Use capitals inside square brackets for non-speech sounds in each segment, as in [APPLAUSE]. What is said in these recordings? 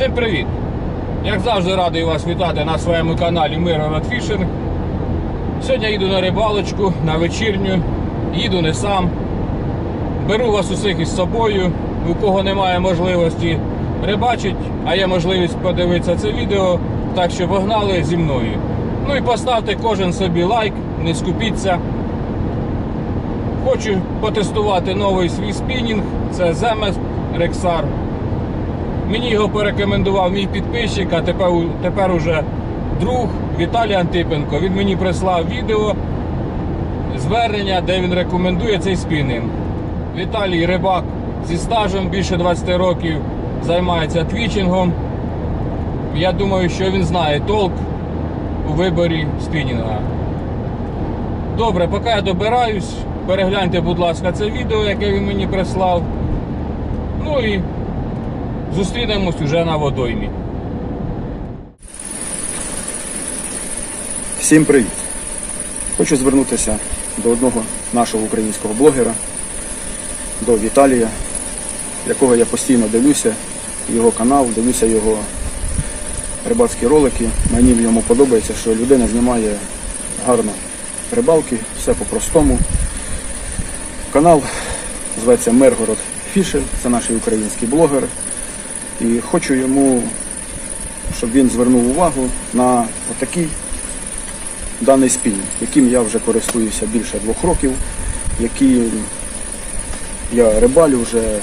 Всім привіт! Як завжди радий вас вітати на своєму каналі Миргород Фішинг. Сьогодні їду на рибалочку, на вечірню, їду не сам. Беру вас усіх із собою, у кого немає можливості рибачить, а є можливість подивитися це відео, так що погнали зі мною. Ну і поставте кожен собі лайк, не скупіться. Хочу потестувати новий свій спінінг, це Земес Рексар. Мені його порекомендував мій підписчик, а тепер, тепер уже друг Віталій Антипенко. Він мені прислав відео звернення, де він рекомендує цей спінінг. Віталій рибак зі стажем більше 20 років займається твічингом. Я думаю, що він знає толк у виборі спінінга. Добре, поки я добираюсь, перегляньте, будь ласка, це відео, яке він мені прислав. Ну і зустрінемось уже на водоймі. Всім привіт! Хочу звернутися до одного нашого українського блогера, до Віталія, якого я постійно дивлюся, його канал, дивлюся його рибацькі ролики. Мені в ньому подобається, що людина знімає гарно рибалки, все по-простому. Канал зветься Миргород Фішер, це наш український блогер. І хочу йому, щоб він звернув увагу на отакий даний спінінг, яким я вже користуюся більше двох років, який я рибалю вже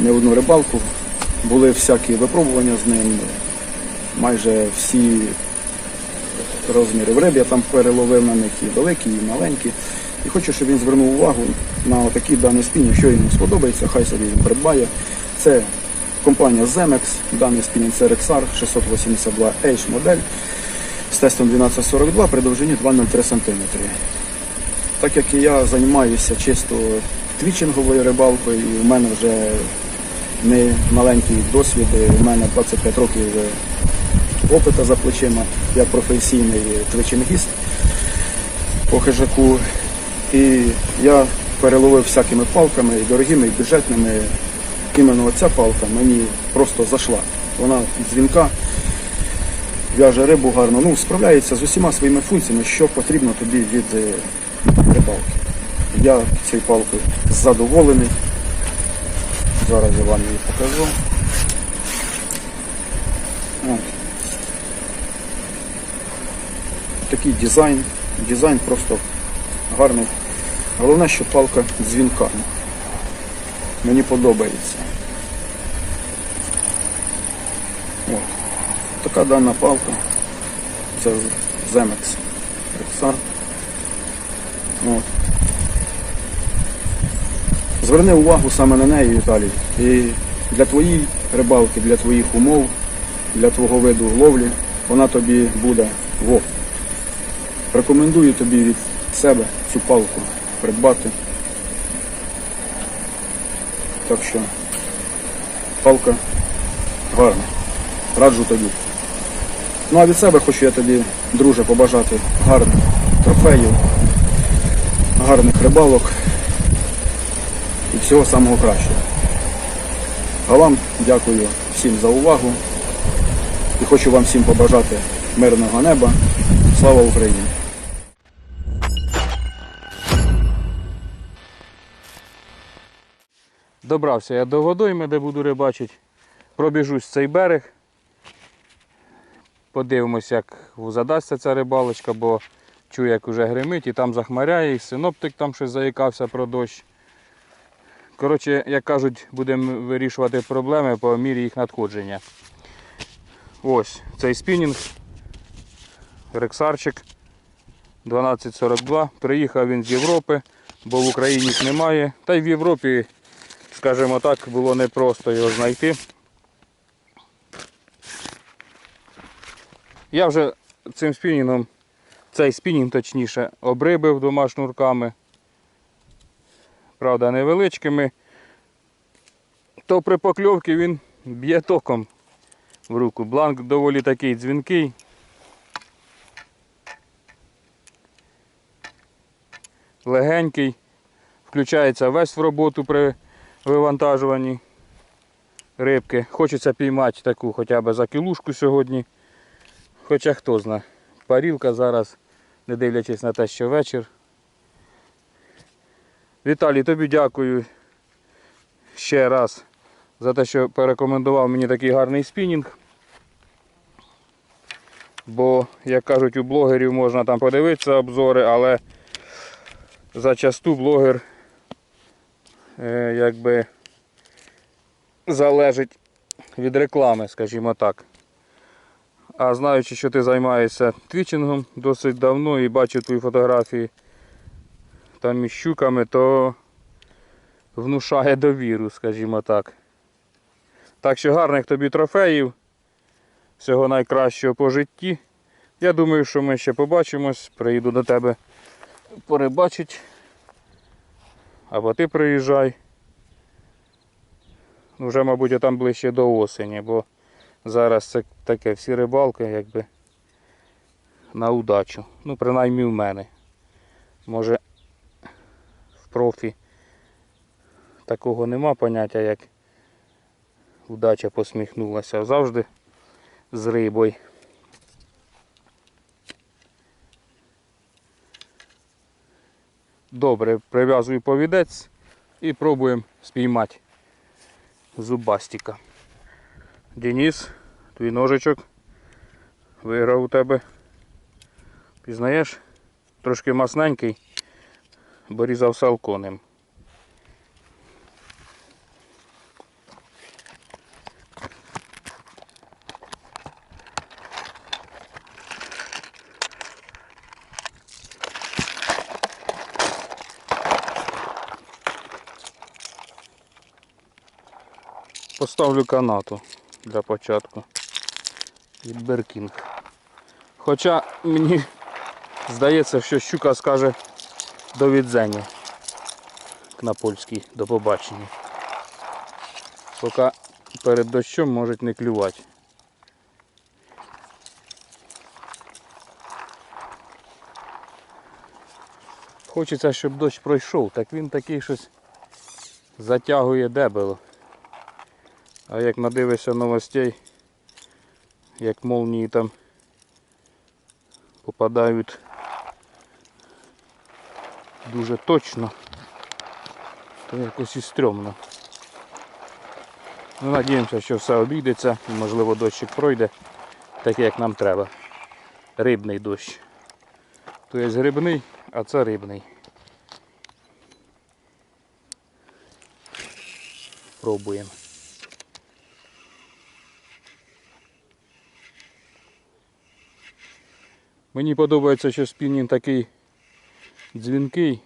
не одну рибалку. Були всякі випробування з ним, майже всі розміри в риб я там переловив на них і великі, і маленькі. І хочу, щоб він звернув увагу на такий даний спінінг, що йому сподобається, хай собі він придбає. Це компанія Zemex, даний спінінг це Rexar 682 H модель з тестом 1242 при довжині 2,03 см. Так як і я займаюся чисто твічинговою рибалкою, і в мене вже не маленький досвід, у мене 25 років опиту за плечима, я професійний твічингіст по хижаку. І я переловив всякими палками, і дорогими, і бюджетними. Іменно оця палка мені просто зайшла. Вона дзвінка, в'яже рибу гарно, ну, справляється з усіма своїми функціями, що потрібно тобі від е, рибалки. Я цією палкою задоволений. Зараз я вам її покажу. От. Такий дизайн. Дизайн просто гарний. Головне, що палка дзвінка. Мені подобається. От. Така дана палка. Це Rexar. От. Зверни увагу саме на неї, Віталій. І для твоєї рибалки, для твоїх умов, для твого виду ловлі, вона тобі буде во. Рекомендую тобі від себе цю палку придбати. Так що палка гарна. Раджу тобі. Ну а від себе хочу я тобі, друже, побажати гарних трофеїв, гарних рибалок і всього самого кращого. А вам дякую всім за увагу і хочу вам всім побажати мирного неба. Слава Україні! Добрався я до водойми, де буду рибачити. Пробіжусь цей берег. Подивимось, як задасться ця рибалочка, бо чую, як вже гримить і там захмаряє, і синоптик там щось заїкався про дощ. Коротше, як кажуть, будемо вирішувати проблеми по мірі їх надходження. Ось цей спінінг. Рексарчик 1242. Приїхав він з Європи, бо в Україні їх немає. Та й в Європі скажімо так, було непросто його знайти. Я вже цим спінінгом, цей спінінг точніше, обрибив двома шнурками. Правда, невеличкими. То при покльовці він б'є током в руку. Бланк доволі такий дзвінкий. Легенький. Включається весь в роботу при вивантажуванні. рибки. Хочеться піймати таку хоча б за кілушку сьогодні. Хоча хто зна. Парілка зараз, не дивлячись на те, що вечір. Віталій, тобі дякую ще раз за те, що порекомендував мені такий гарний спінінг. Бо, як кажуть, у блогерів можна там подивитися обзори, але зачасту блогер е, якби залежить від реклами, скажімо так. А знаючи, що ти займаєшся твічингом досить давно і бачив твої фотографії там із щуками, то внушає довіру, скажімо так. Так що гарних тобі трофеїв, всього найкращого по житті. Я думаю, що ми ще побачимось, приїду до тебе порибачить. Або ти приїжджай. Ну, Вже, мабуть, там ближче до осені, бо зараз це таке всі рибалки якби на удачу. Ну, принаймні в мене. Може в профі такого нема поняття, як удача посміхнулася. Завжди з рибою. Добре, прив'язую повідець і пробуємо спіймати зубастика. Денис, твій ножичок виграв у тебе. Пізнаєш? Трошки масненький, бо різав салконем. Поставлю канату для початку. Від Беркінг. Хоча мені здається, що щука скаже до відзення на польській до побачення. Поки перед дощом можуть не клювати. Хочеться, щоб дощ пройшов, так він такий щось затягує дебело. А як надивишся новостей, як молнії там попадають дуже точно, то якось і стрьомно. Ну, надіємося, що все обійдеться і можливо дощик пройде, так як нам треба. Рибний дощ. То є грибний, а це рибний. Пробуємо. Мені подобається, що спінінг такий дзвінкий,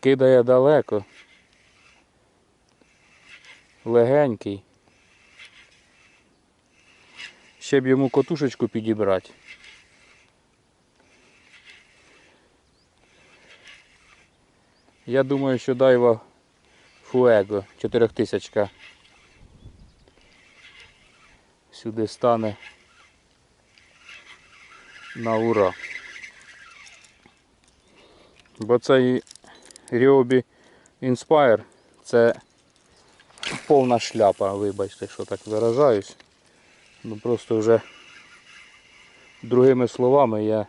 кидає далеко, легенький. Ще б йому котушечку підібрати. Я думаю, що дайва Фуего 4000 сюди стане на ура. Бо цей Ryobi Inspire це повна шляпа, вибачте, що так виражаюсь. Ну просто вже другими словами я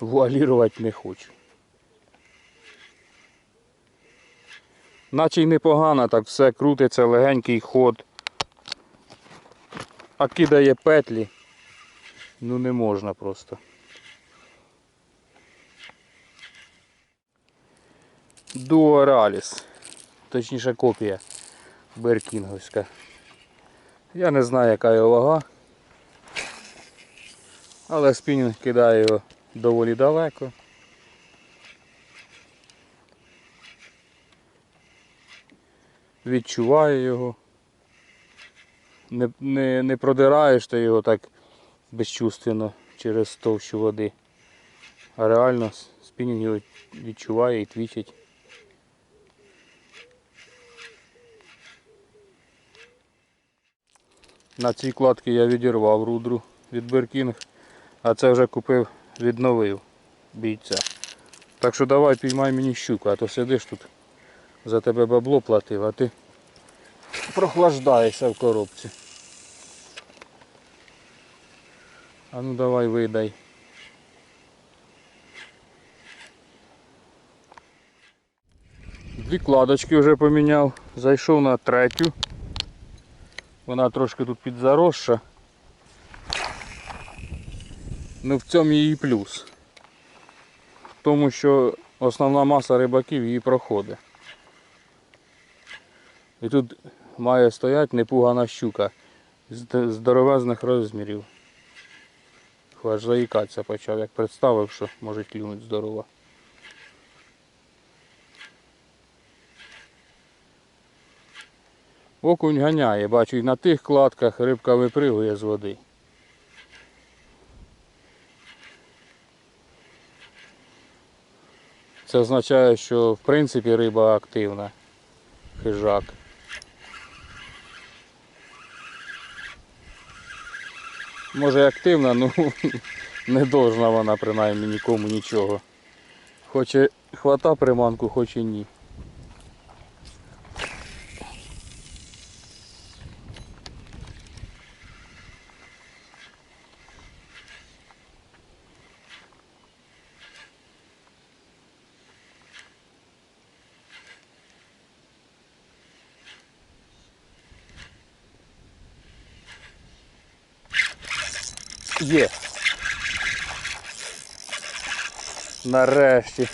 вуалірувати не хочу. Наче й непогано, так все крутиться, легенький ход. А кидає петлі. Ну не можна просто. Дуораліс. Точніше копія Беркінговська. Я не знаю яка його вага. Але спінінг кидає його доволі далеко. Відчуваю його. Не, не, не продираєш ти його так безчувственно через товщу води. А реально спінінг його відчуває і твічить. На цій кладці я відірвав рудру від Беркінг, а це вже купив, відновив бійця. Так що давай піймай мені щуку, а то сидиш тут, за тебе бабло платив, а ти прохлаждається в коробці. А ну давай видай. Дві кладочки вже поміняв. Зайшов на третю. Вона трошки тут підзаросша. Ну в цьому її плюс. В тому, що основна маса рибаків її проходить. І тут має стояти непугана щука з здоровезних розмірів. Аж заїкатися почав, як представив, що може клюнуть здорово. Окунь ганяє, бачу, і на тих кладках рибка випригує з води. Це означає, що в принципі риба активна. Хижак. Може активна, ну [LAUGHS] не должна вона принаймні нікому нічого. Хоче хвата приманку, хоче ні. Є. Нарешті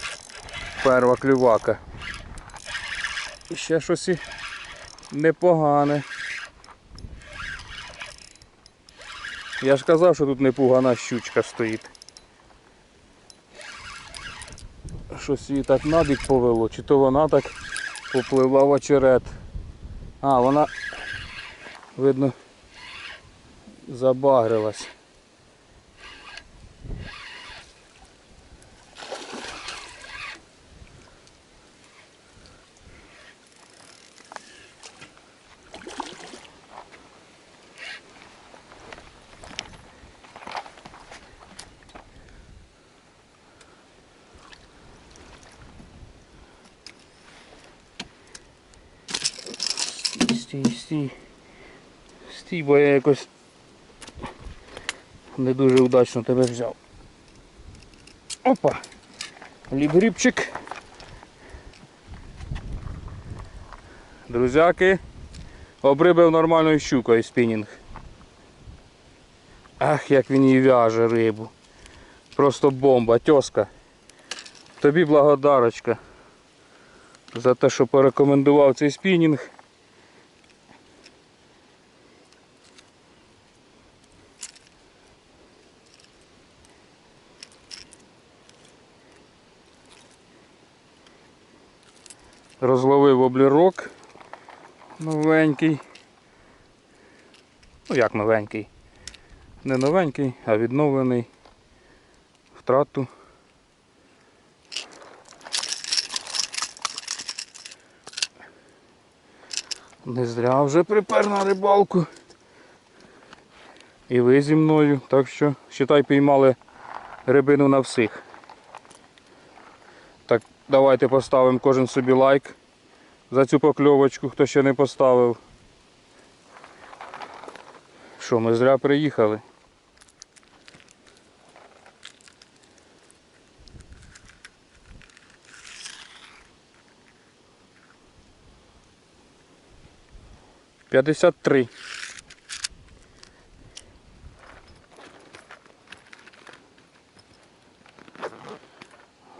перва клювака. І ще щось непогане. Я ж казав, що тут непогана щучка стоїть. Щось її так набік повело, чи то вона так попливла в очерет. А, вона, видно, забагрилась. Стій, стій, стій. Бо я якось не дуже удачно тебе взяв. Опа! Лібгрібчик. Друзяки, обрибив нормальною щукою спінінг. Ах, як він її в'яже рибу. Просто бомба, тьоска. Тобі благодарочка за те, що порекомендував цей спінінг. Розловив облірок новенький. Ну як новенький? Не новенький, а відновлений. Втрату. Не зря вже припер на рибалку. І ви зі мною. Так що, считай, піймали рибину на всіх. Так, давайте поставимо кожен собі лайк за цю покльовочку, хто ще не поставив. Що, ми зря приїхали. П'ятдесят три.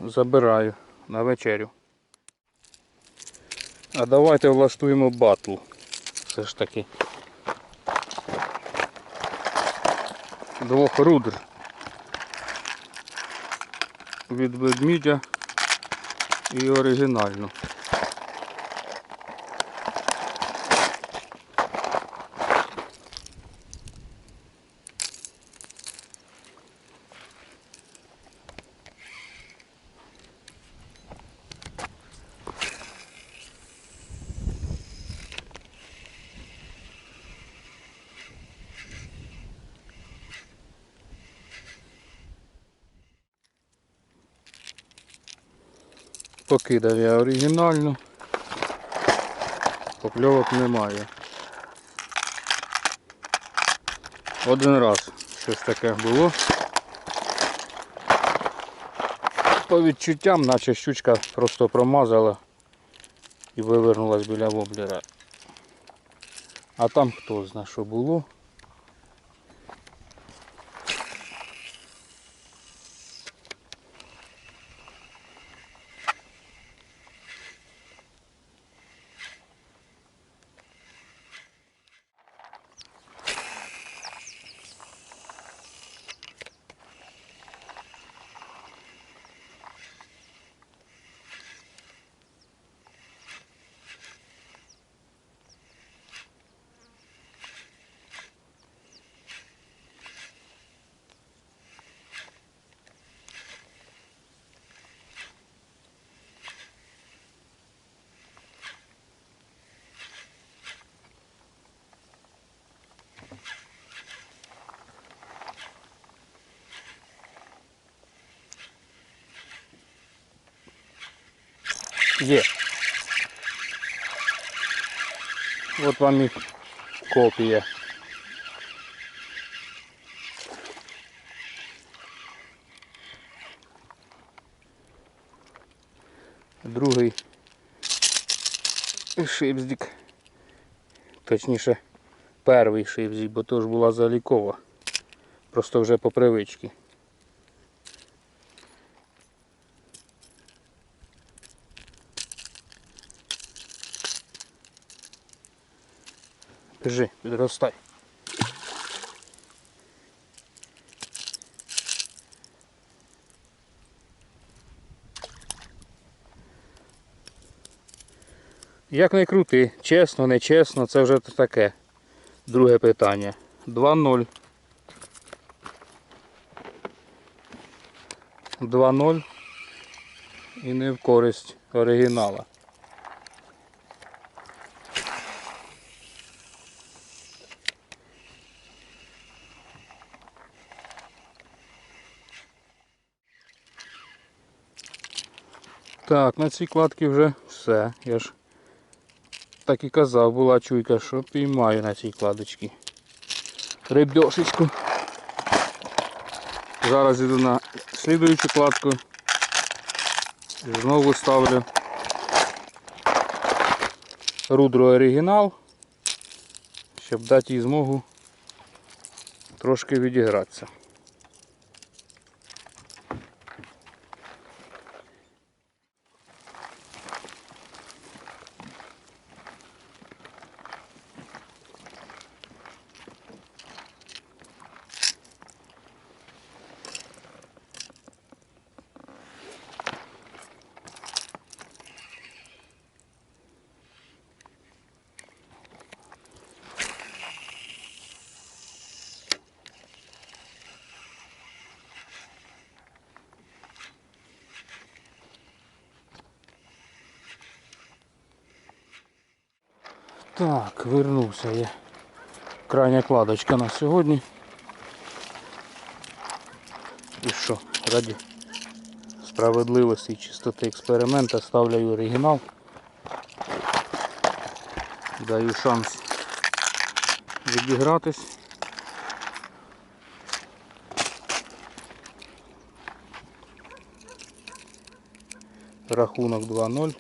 Забираю на вечерю. А давайте влаштуємо батл. Все ж таки. Двох рудр. Від ведмідя і оригінальну. Покидав я оригінальну, покльовок немає. Один раз щось таке було. По відчуттям, наче щучка просто промазала і вивернулась біля воблера. А там хто знає що було. Є. От вам і копія. Другий шипздик. Точніше, перший шипздик, бо то ж була залікова. Просто вже по привичці. Біжи, підростай. Як не крути, чесно, не чесно, це вже таке. Друге питання. 2-0. 2-0 і не в користь оригінала. Так, на цій кладці вже все. Я ж так і казав, була чуйка, що піймаю на цій кладочці. Рибьошечку. Зараз іду на слідуючу кладку. Знову ставлю рудро оригінал, щоб дати їй змогу трошки відігратися. Так, вернувся я. Крайня кладочка на сьогодні. І що, раді справедливості і чистоти експеримента ставлю оригінал. Даю шанс відігратись. Рахунок 2-0.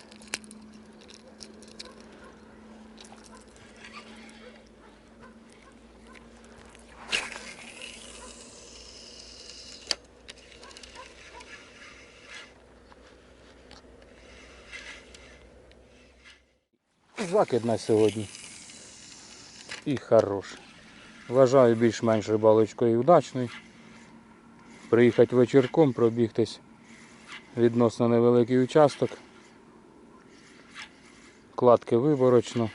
Закид на сьогодні. І хороший. Вважаю більш-менш рибалочкою удачний. Приїхати вечірком, пробігтись відносно невеликий участок. Кладки виборочно.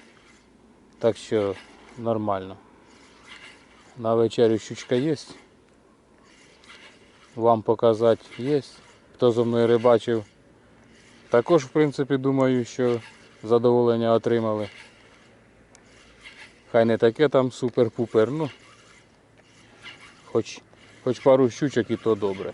Так що нормально. На вечерю щучка є. Вам показати є. Хто зо мною рибачив. Також в принципі думаю, що задоволення отримали. Хай не таке там супер-пупер, ну хоч, хоч пару щучок і то добре.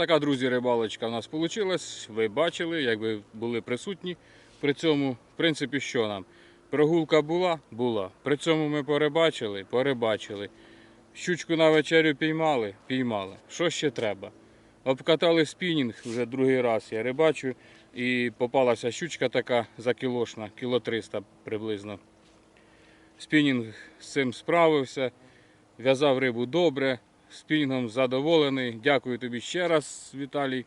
Така, друзі, рибалочка в нас вийшла. Ви бачили, як ви були присутні. При цьому, в принципі, що нам? Прогулка була? Була. При цьому ми порибачили, порибачили. Щучку на вечерю піймали, піймали. Що ще треба? Обкатали спінінг вже другий раз я рибачу і попалася щучка така закілошна, кіло 300 приблизно. Спінінг з цим справився, в'язав рибу добре, спінінгом задоволений. Дякую тобі ще раз, Віталій,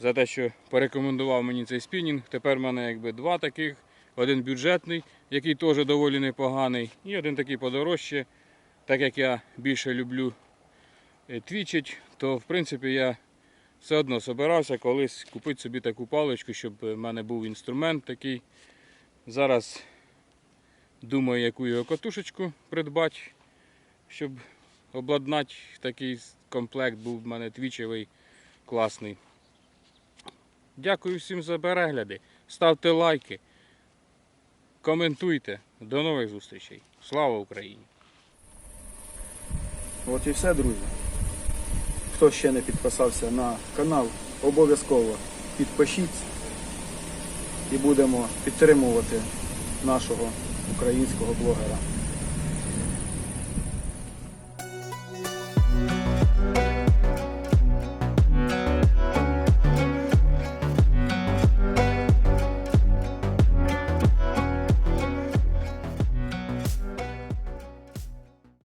за те, що порекомендував мені цей спінінг. Тепер в мене якби два таких. Один бюджетний, який теж доволі непоганий, і один такий подорожче. Так як я більше люблю е, твічить, то в принципі я все одно собирався колись купити собі таку паличку, щоб в мене був інструмент такий. Зараз думаю, яку його катушечку придбати, щоб обладнати такий комплект був в мене твічевий, класний. Дякую всім за перегляди. Ставте лайки, коментуйте. До нових зустрічей. Слава Україні! От і все, друзі. Хто ще не підписався на канал, обов'язково підпишіться і будемо підтримувати нашого українського блогера.